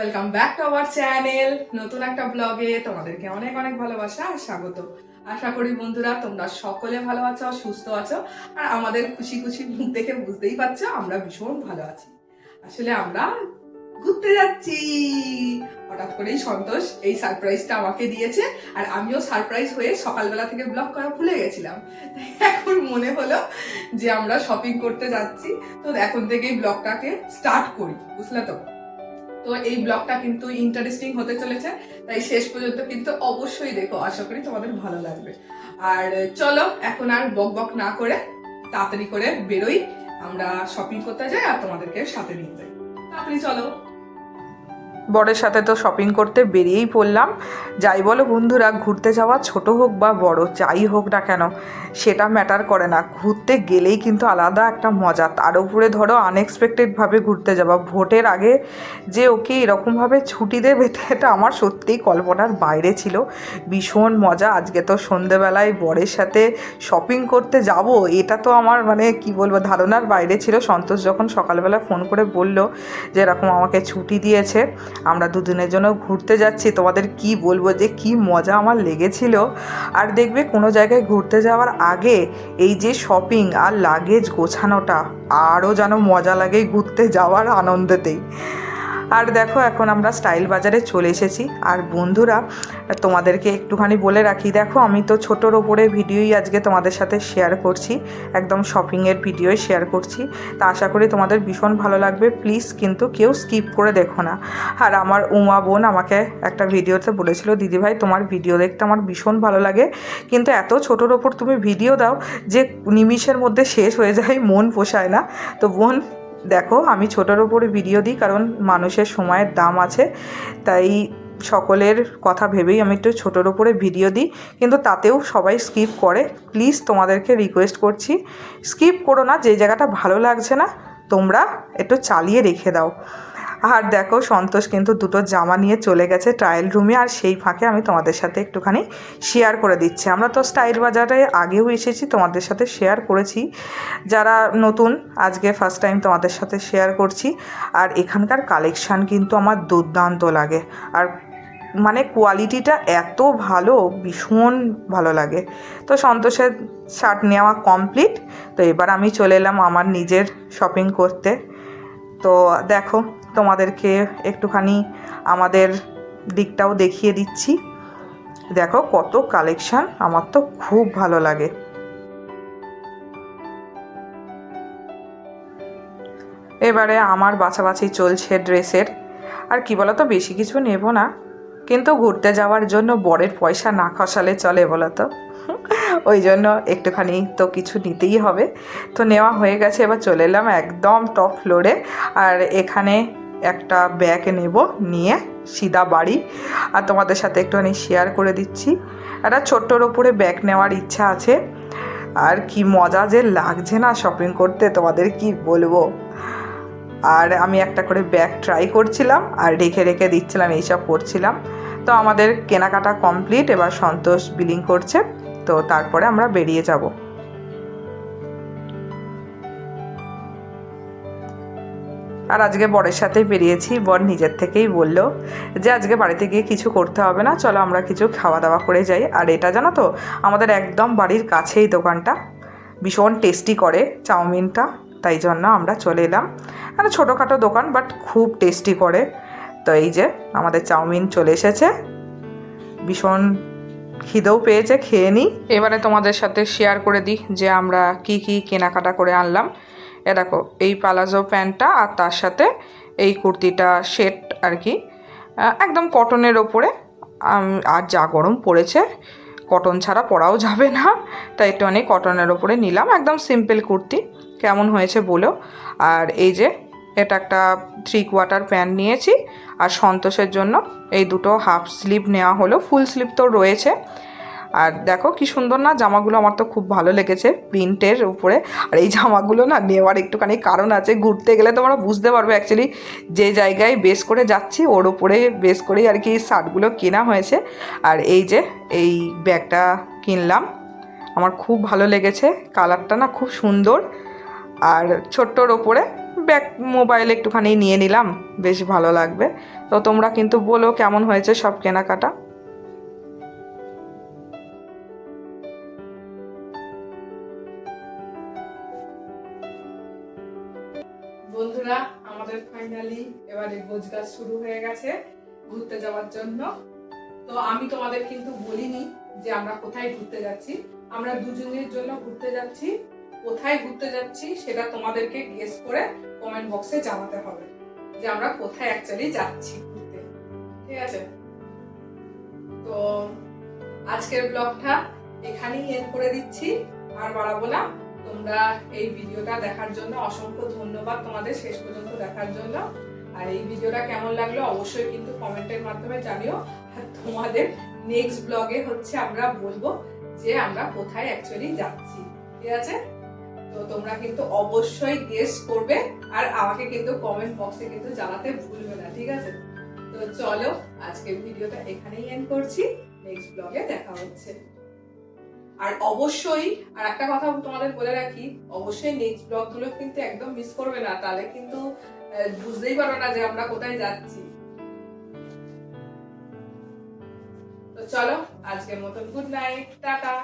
Welcome back to our channel নতুন একটা ব্লগে তোমাদেরকে অনেক অনেক ভালোবাসা আর স্বাগত। আশা করি বন্ধুরা তোমরা সকলে ভালো আছো, সুস্থ আছো, আর আমাদের খুশি খুশি মুখ দেখে বুঝতেই পারছ আমরা ভীষণ ভালো আছি। আসলে আমরা ঘুরতে যাচ্ছি। হঠাৎ করেই সন্তোষ এই সারপ্রাইজটা আমাকে দিয়েছে, আর আমিও সারপ্রাইজ হয়ে সকালবেলা থেকে ব্লগ করা ভুলে গেছিলাম। এখন মনে হলো যে আমরা শপিং করতে যাচ্ছি। তো এখন থেকেই ব্লগটাকে স্টার্ট করি, বুঝলে তো? তো এই ব্লগটা কিন্তু ইন্টারেস্টিং হতে চলেছে, তাই শেষ পর্যন্ত কিন্তু অবশ্যই দেখো, আশা করি তোমাদের ভালো লাগবে। আর চলো, এখন আর বক বক না করে তাড়াতাড়ি করে বেরোই, আমরা শপিং করতে যাই আর তোমাদেরকে সাথে নিয়ে যাই। তাড়াতাড়ি চলো। বরের সাথে তো শপিং করতে বেরিয়েই পড়লাম। যাই বলো বন্ধুরা, ঘুরতে যাওয়া ছোট হোক বা বড়, যাই হোক না কেন, সেটা ম্যাটার করে না। ঘুরতে গেলেই কিন্তু আলাদা একটা মজা। তার উপরে ধরো আনএক্সপেক্টেডভাবে ঘুরতে যাওয়া। ভোটের আগে যে ওকে এরকমভাবে ছুটি দেবে এটা আমার সত্যিই কল্পনার বাইরে ছিল। ভীষণ মজা। আজকে তো সন্ধেবেলায় বরের সাথে শপিং করতে যাব, এটা তো আমার মানে কি বলব, ধারণার বাইরে ছিল। সন্তোষ যখন সকালবেলা ফোন করে বলল যে, এরকম আমাকে ছুটি দিয়েছে। আমরা দুদিনের জন্য ঘুরতে যাচ্ছি, তোমাদের কি বলব যে কি মজা আমার লেগেছিল। আর দেখবে কোনো জায়গায় ঘুরতে যাওয়ার আগে এই যে শপিং আর লাগেজ গোছানোটা, আরও যেন মজা লাগে ঘুরতে যাওয়ার আনন্দেতেই। আর দেখো, এখন আমরা স্টাইল বাজারে চলে এসেছি। আর বন্ধুরা, তোমাদেরকে একটুখানি বলে রাখি, দেখো, আমি তো ছোটোর ওপরে ভিডিওই আজকে তোমাদের সাথে শেয়ার করছি, একদম শপিংয়ের ভিডিওই শেয়ার করছি। তা আশা করি তোমাদের ভীষণ ভালো লাগবে প্লিজ কিন্তু কেউ স্কিপ করে দেখো না। আর আমার উমা বোন আমাকে একটা ভিডিওতে বলেছিল দিদিভাই তোমার ভিডিও দেখতে আমার ভীষণ ভালো লাগে, কিন্তু এত ছোটোর ওপর তুমি ভিডিও দাও যে নিমিষের মধ্যে শেষ হয়ে যায়, মন পোষায় না। তো বোন দেখো, আমি ছোটোর ওপরে ভিডিও দিই কারণ মানুষের সময়ের দাম আছে। তাই সকলের কথা ভেবেই আমি একটু ছোটোর ওপরে ভিডিও দিই। কিন্তু তাতেও সবাই স্কিপ করে। প্লিজ তোমাদেরকে রিকোয়েস্ট করছি স্কিপ করো না, যে জায়গাটা ভালো লাগছে না, তোমরা একটু চালিয়ে রেখে দাও। আর দেখো, সন্তোষ কিন্তু দুটো জামা নিয়ে চলে গেছে ট্রায়াল রুমে আর সেই ফাঁকে আমি তোমাদের সাথে একটুখানি শেয়ার করে দিচ্ছি। আমরা তো স্টাইল বাজারে আগেও এসেছি, তোমাদের সাথে শেয়ার করেছি। যারা নতুন, আজকে ফার্স্ট টাইম তোমাদের সাথে শেয়ার করছি। আর এখানকার কালেকশান কিন্তু আমার দুর্দান্ত লাগে। আর মানে কোয়ালিটিটা এত ভালো, ভীষণ ভালো লাগে। তো সন্তোষের শার্ট নেওয়া কমপ্লিট তো এবার আমি চলে এলাম আমার নিজের শপিং করতে। তো দেখো তোমাদেরকে একটুখানি আমাদের দিকটাও দেখিয়ে দিচ্ছি। দেখো কত কালেকশান, আমার তো খুব ভালো লাগে। এবারে আমার বাছাবাছি চলছে ড্রেসের। আর কি বলো তো বেশি কিছু নেব না। কিন্তু ঘুরতে যাওয়ার জন্য বরের পয়সা না খসালে চলে বলো তো ওই জন্য একটুখানি তো কিছু নিতেই হবে। তো নেওয়া হয়ে গেছে, এবার চলে এলাম একদম টপ ফ্লোরে আর এখানে একটা ব্যাগ নেব, নিয়ে সিধা বাড়ি। আর তোমাদের সাথে একটুখানি শেয়ার করে দিচ্ছি। একটা ছোট্টর ওপরে ব্যাগ নেওয়ার ইচ্ছা আছে। আর কি মজা যে লাগছে না শপিং করতে, তোমাদের কি বলব? আর আমি একটা করে ব্যাগ ট্রাই করছিলাম, আর রেখে রেখে দিচ্ছিলাম, এইসব করছিলাম। তো আমাদের কেনাকাটা কমপ্লিট এবার সন্তোষ বিলিং করছে। তো তারপরে আমরা বেরিয়ে যাব। আর আজকে বরের সাথেই বেরিয়েছি। বর নিজের থেকেই বলল যে, আজকে বাড়িতে গিয়ে কিছু করতে হবে না, চলো আমরা কিছু খাওয়া দাওয়া করে যাই। আর এটা জানো তো, আমাদের একদম বাড়ির কাছেই দোকানটা। ভীষণ টেস্টি করে চাউমিনটা, তাই জন্য আমরা চলে এলাম। একটা ছোটোখাটো দোকান, বাট খুব টেস্টি করে। তো এই যে, আমাদের চাউমিন চলে এসেছে। ভীষণ খিদেও পেয়েছে, খেয়ে নিই এবারে তোমাদের সাথে শেয়ার করে দিই যে, আমরা কি কি কেনাকাটা করে আনলাম। এ দেখো, এই পালাজো প্যান্টটা আর তার সাথে এই কুর্তিটা সেট আর কি একদম কটনের ওপরে। আর যা গরম পড়েছে কটন ছাড়া পরাও যাবে না। তাই একটু অনেক কটনের ওপরে নিলাম, একদম সিম্পল কুর্তি, কেমন হয়েছে বলো। আর এই যে, এটা একটা থ্রি কোয়ার্টার প্যান্ট নিয়েছি, আর সন্তোষের জন্য এই দুটো হাফ স্লিভ নেওয়া হলো ফুল স্লিভ তো রয়েছে। আর দেখো কি সুন্দর না, জামাগুলো আমার তো খুব ভালো লেগেছে প্রিন্টের উপরে। আর এই জামাগুলো না নেওয়ার একটুখানি কারণ আছে, ঘুরতে গেলে তোমরা বুঝতে পারবে অ্যাকচুয়ালি যে জায়গায় বেস করে যাচ্ছি, ওর উপরে বেস করেই আর কি শার্টগুলো কেনা হয়েছে। আর এই যে, এই ব্যাগটা কিনলাম, আমার খুব ভালো লেগেছে, কালারটা না খুব সুন্দর। আর ছোট্টর ওপরে ব্যাক মোবাইল একটুখানি নিয়ে নিলাম, বেশ ভালো লাগবে। তো তোমরা কিন্তু বলো কেমন হয়েছে সব কেনাকাটা। বন্ধুরা, আমাদের ফাইনালি এবারে গোজগাছ শুরু হয়ে গেছে ঘুরতে যাওয়ার জন্য। তো আমি তোমাদের কিন্তু বলিনি যে আমরা কোথায় ঘুরতে যাচ্ছি। আমরা দুজনের জন্য ঘুরতে যাচ্ছি। কোথায় ঘুরতে যাচ্ছি সেটা তোমাদেরকে গেস করে কমেন্ট বক্সে জানাতে হবে যে আমরা কোথায় অ্যাকচুয়ালি যাচ্ছি ঘুরতে। ঠিক আছে? তো আজকের ব্লগটা এখানেই এন্ড করে দিচ্ছি। আর বাড়াবো না তোমরা এই ভিডিওটা দেখার জন্য অসংখ্য ধন্যবাদ তোমাদের শেষ পর্যন্ত দেখার জন্য। আর এই ভিডিওটা কেমন লাগল অবশ্যই কিন্তু কমেন্টের মাধ্যমে জানিও। আর তোমাদের নেক্সট ব্লগে হচ্ছে আমরা বলব যে আমরা কোথায় অ্যাকচুয়ালি যাচ্ছি। ঠিক আছে? তো তোমরা কিন্তু অবশ্যই গেস করবে আর আমাকে কিন্তু কমেন্ট বক্সে কিন্তু জানাতে ভুলবে না, ঠিক আছে? তো চলো আজকের ভিডিওটা এখানেই এন্ড করছি। নেক্সট ব্লগে দেখা হচ্ছে। আর অবশ্যই, আর একটা কথা তোমাদের বলে রাখি, অবশ্যই নেক্সট ব্লগগুলো কিন্তু একদম মিস করবে না, তাহলে কিন্তু বুঝতেই পারো না যে আমরা কোথায় যাচ্ছি। তো চলো, আজকের মতন গুড নাইট টাটা।